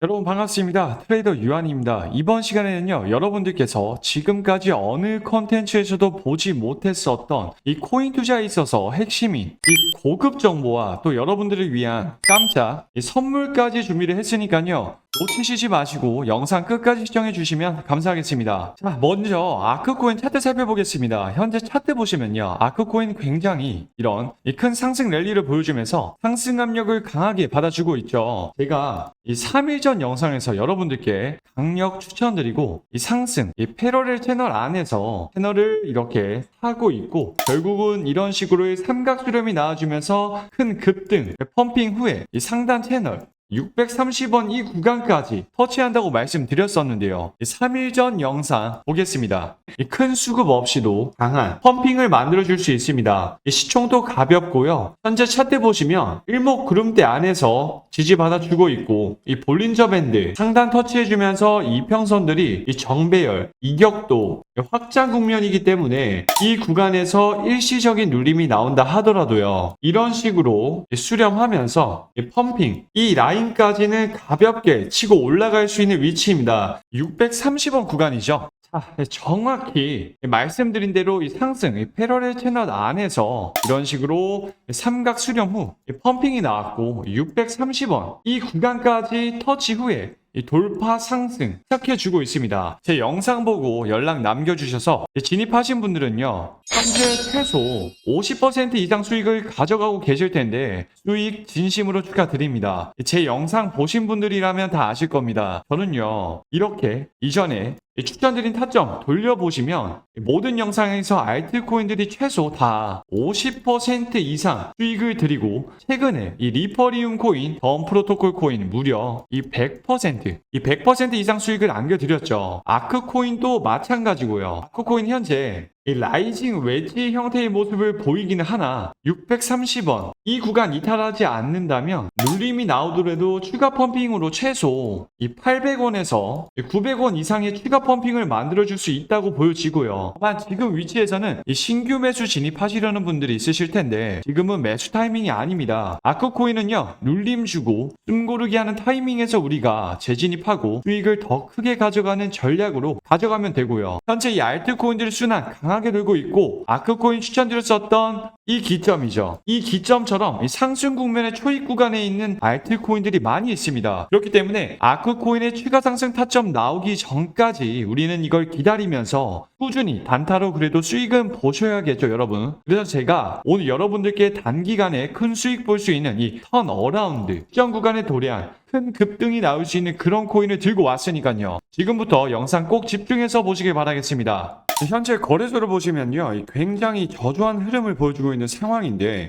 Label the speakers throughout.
Speaker 1: 여러분 반갑습니다. 트레이더 유한입니다. 이번 시간에는요, 여러분들께서 지금까지 어느 컨텐츠에서도 보지 못했었던 이 코인 투자에 있어서 핵심인 이 고급 정보와 또 여러분들을 위한 깜짝 이 선물까지 준비를 했으니까요. 놓치시지 마시고 영상 끝까지 시청해 주시면 감사하겠습니다. 자, 먼저 아크코인 차트 살펴보겠습니다. 현재 차트 보시면요. 아크코인 굉장히 이런 이큰 상승 랠리를 보여주면서 상승 압력을 강하게 받아주고 있죠. 제가 이 3일 전 영상에서 여러분들께 강력 추천드리고 이 상승, 이 패러렐 채널 안에서 채널을 이렇게 하고 있고 결국은 이런 식으로의 삼각 수렴이 나와주면서 큰 급등, 펌핑 후에 이 상단 채널 630원 이 구간까지 터치한다고 말씀드렸었는데요. 3일 전 영상 보겠습니다. 이큰 수급 없이도 강한 펌핑을 만들어줄 수 있습니다. 이 시총도 가볍고요. 현재 차트 보시면 일목구름대 안에서 지지받아주고 있고 이 볼린저 밴드 상단 터치해주면서 이평선들이 이 정배열, 이격도 확장 국면이기 때문에 이 구간에서 일시적인 눌림이 나온다 하더라도요. 이런 식으로 수렴하면서 이 펌핑, 이 라인까지는 가볍게 치고 올라갈 수 있는 위치입니다. 630원 구간이죠. 자, 네, 정확히 말씀드린 대로 이 상승, 이 패러렐 채널 안에서 이런 식으로 삼각 수렴 후이 펌핑이 나왔고 630원 이 구간까지 터치 후에 이 돌파 상승 시작해주고 있습니다. 제 영상 보고 연락 남겨주셔서 진입하신 분들은요, 현재 최소 50% 이상 수익을 가져가고 계실 텐데, 수익 진심으로 축하드립니다. 제 영상 보신 분들이라면 다 아실 겁니다. 저는요, 이렇게 이전에 추천드린 타점 돌려보시면 모든 영상에서 알트코인들이 최소 다 50% 이상 수익을 드리고 최근에 이 리퍼리움 코인, 덤 프로토콜 코인 무려 이 100%, 이 100% 이상 수익을 안겨드렸죠. 아크코인도 마찬가지고요. 아크코인 현재 이 라이징 웨지 형태의 모습을 보이기는 하나 630원 이 구간 이탈하지 않는다면 눌림이 나오더라도 추가 펌핑으로 최소 이 800원에서 900원 이상의 추가 펌핑을 만들어줄 수 있다고 보여지고요. 다만 지금 위치에서는 이 신규 매수 진입하시려는 분들이 있으실 텐데 지금은 매수 타이밍이 아닙니다. 아크코인은요 눌림 주고 숨고르기 하는 타이밍에서 우리가 재진입하고 수익을 더 크게 가져가는 전략으로 가져가면 되고요. 현재 이 알트코인들 순환 강 하게 돌고 있고 아크 코인 추천드렸었던 이 기점이죠. 이 기점처럼 이 상승 국면의 초입 구간에 있는 알트 코인들이 많이 있습니다. 그렇기 때문에 아크 코인의 추가 상승 타점 나오기 전까지 우리는 이걸 기다리면서 꾸준히 단타로 그래도 수익은 보셔야겠죠, 여러분. 그래서 제가 오늘 여러분들께 단기간에 큰 수익 볼 수 있는 이 턴 어라운드 시정 구간의 도량 큰 급등이 나올 수 있는 그런 코인을 들고 왔으니까요. 지금부터 영상 꼭 집중해서 보시길 바라겠습니다. 현재 거래소를 보시면요. 이 굉장히 저조한 흐름을 보여주고 있는 상황인데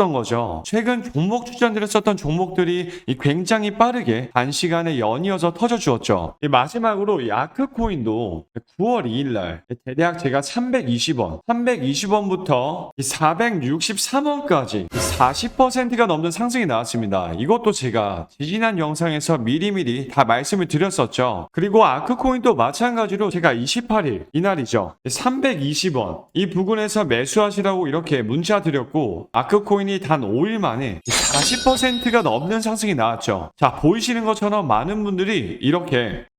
Speaker 1: 던 거죠. 최근 종목 추천드렸었던 종목 종목들이 이 굉장히 빠르게 단시간에 연이어서 터져 주었죠. 이 마지막으로 이 아크코인도 9월 2일 날 대략 제가 320원, 320원부터 463원까지 40%가 넘는 상승이 나왔습니다. 이것도 제가 지지난 영상에서 미리미리 다 말씀을 드렸었죠. 그리고 아크 코인도 마찬가지로 제가 28일 이날이죠. 320원 이 부근에서 매수하시라고 이렇게 문자 드렸고 아크 코인이 단 5일 만에 40%가 넘는 상승이 나왔죠. 자 보이시는 것처럼 많은 분들이 이렇게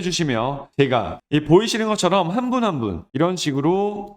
Speaker 1: 주시면 제가 이 보이시는 것처럼 한 분 한분 이런 식으로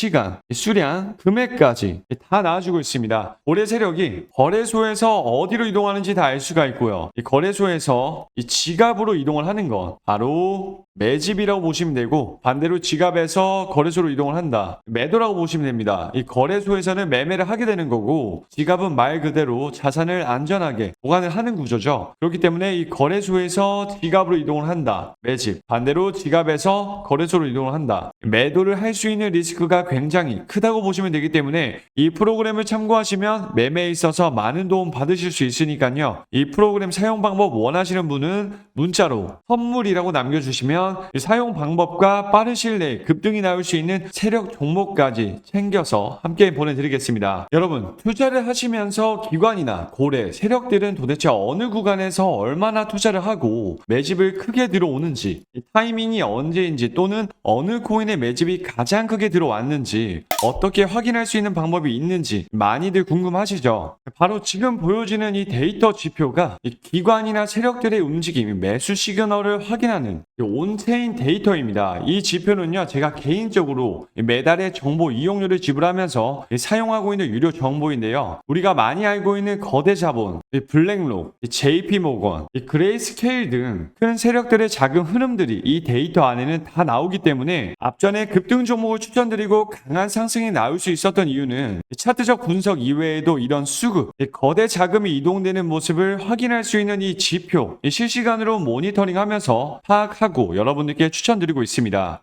Speaker 1: 시간, 이 수량, 금액까지 다 나와주고 있습니다. 올해 세력이 거래소에서 어디로 이동하는지 다 알 수가 있고요. 이 거래소에서 이 지갑으로 이동을 하는 건 바로 매집이라고 보시면 되고 반대로 지갑에서 거래소로 이동을 한다. 매도라고 보시면 됩니다. 이 거래소에서는 매매를 하게 되는 거고 지갑은 말 그대로 자산을 안전하게 보관을 하는 구조죠. 그렇기 때문에 이 거래소에서 지갑으로 이동을 한다. 매집. 반대로 지갑에서 거래소로 이동을 한다. 매도를 할 수 있는 리스크가 굉장히 크다고 보시면 되기 때문에 이 프로그램을 참고하시면 매매에 있어서 많은 도움 받으실 수 있으니까요. 이 프로그램 사용 방법 원하시는 분은 문자로 선물이라고 남겨주시면 이 사용 방법과 빠른 시일 내에 급등이 나올 수 있는 세력 종목까지 챙겨서 함께 보내드리겠습니다. 여러분 투자를 하시면서 기관이나 고래, 세력들은 도대체 어느 구간에서 얼마나 투자를 하고 매집을 크게 들어오는지 이 타이밍이 언제인지 또는 어느 코인의 매집이 가장 크게 들어왔는지 어떻게 확인할 수 있는 방법이 있는지 많이들 궁금하시죠? 바로 지금 보여지는 이 데이터 지표가 이 기관이나 세력들의 움직임, 매수 시그널을 확인하는 이 온체인 데이터입니다. 이 지표는요, 제가 개인적으로 이 매달의 정보 이용료를 지불하면서 이 사용하고 있는 유료 정보인데요. 우리가 많이 알고 있는 거대 자본, 이 블랙록, 이 JP 모건, 이 그레이스케일 등 큰 세력들의 자금 흐름들이 이 데이터 안에는 다 나오기 때문에 앞전에 급등 종목을 추천드리고 강한 상승이 나올 수 있었던 이유는 이 차트적 분석 이외에도 이런 수급, 이 거대 자금이 이동되는 모습을 확인할 수 있는 이 지표, 이 실시간으로 모니터링하면서 파악하고 여러분들께 추천드리고 있습니다.